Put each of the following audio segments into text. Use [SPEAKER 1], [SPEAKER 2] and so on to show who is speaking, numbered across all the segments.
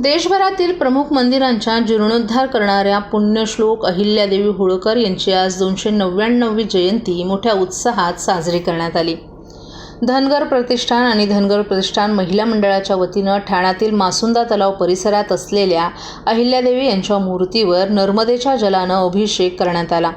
[SPEAKER 1] देशभरातील प्रमुख मंदिरांचा जीर्णोद्धार करणाऱ्या पुण्यश्लोक अहिल्यादेवी होळकर यांची आज दोनशे नव्याण्णववी जयंती मोठ्या उत्साहात साजरी करण्यात आली. धनगर प्रतिष्ठान आणि धनगर प्रतिष्ठान महिला मंडळाच्या वतीनं ठाण्यातील मासुंदा तलाव परिसरात असलेल्या अहिल्यादेवी यांच्या मूर्तीवर नर्मदेच्या जलानं अभिषेक करण्यात आला.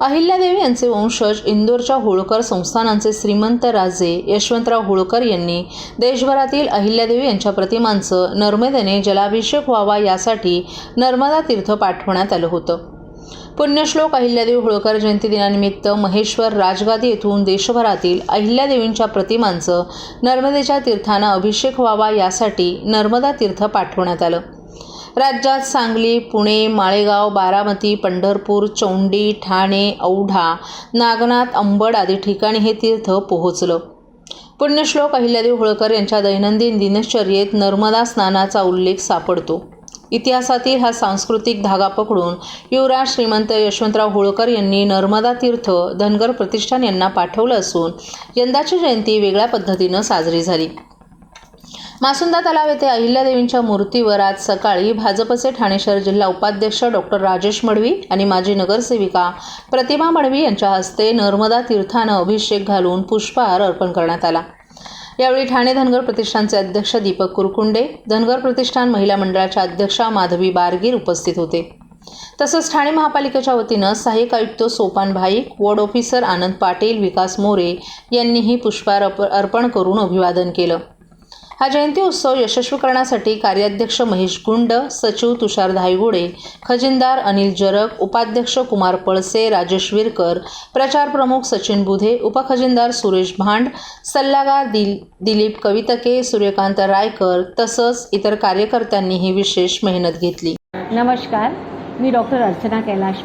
[SPEAKER 1] अहिल्यादेवी यांचे वंशज इंदोरच्या होळकर संस्थानांचे श्रीमंत राजे यशवंतराव होळकर यांनी देशभरातील अहिल्यादेवी यांच्या प्रतिमांचं नर्मदेने जलाभिषेक व्हावा यासाठी नर्मदा तीर्थ पाठवण्यात आलं होतं. पुण्यश्लोक अहिल्यादेवी होळकर जयंती दिनानिमित्त महेश्वर राजगादी येथून देशभरातील अहिल्यादेवींच्या प्रतिमांचं नर्मदेच्या तीर्थानं अभिषेक व्हावा यासाठी नर्मदा तीर्थ पाठवण्यात आलं. राज्यात सांगली पुणे माळेगाव बारामती पंढरपूर चौंडी ठाणे औढा नागनाथ अंबड आदी ठिकाणी हे तीर्थ पोहोचलं. पुण्यश्लोक अहिल्यादेवी होळकर यांच्या दैनंदिन दिनचर्येत नर्मदा स्नानाचा उल्लेख सापडतो. इतिहासातील हा सांस्कृतिक धागा पकडून युवराज श्रीमंत यशवंतराव होळकर यांनी नर्मदा तीर्थ धनगर प्रतिष्ठान यांना पाठवलं असून यंदाची जयंती वेगळ्या पद्धतीनं साजरी झाली. मासुंदा तलाव येथे अहिल्यादेवींच्या मूर्तीवर आज सकाळी भाजपचे ठाणे शहर जिल्हा उपाध्यक्ष डॉक्टर राजेश मडवी आणि माजी नगरसेविका प्रतिमा मडवी यांच्या हस्ते नर्मदा तीर्थानं अभिषेक घालून पुष्पहार अर्पण करण्यात आला. यावेळी ठाणे धनगर प्रतिष्ठानचे अध्यक्ष दीपक कुरकुंडे धनगर प्रतिष्ठान महिला मंडळाच्या अध्यक्षा माधवी बारगीर उपस्थित होते. तसंच ठाणे महापालिकेच्या वतीनं सहाय्यक आयुक्त सोपान भाईक वॉर्ड ऑफिसर आनंद पाटील विकास मोरे यांनीही पुष्पहार अर्प अर्पण करून अभिवादन केलं. हा जयंती उत्सव यशस्वी करण्यासाठी कार्याध्यक्ष महेश गुंड सचिव तुषार धायगुडे खजिनदार अनिल जरग उपाध्यक्ष कुमार पळसे राजेश विरकर प्रचार प्रमुख सचिन बुधे उपखजिनदार सुरेश भांड सल्लागार दिल दिलीप कवितके सूर्यकांत रायकर तसंच इतर कार्यकर्त्यांनीही विशेष मेहनत घेतली.
[SPEAKER 2] नमस्कार. मी डॉक्टर अर्चना कैलाश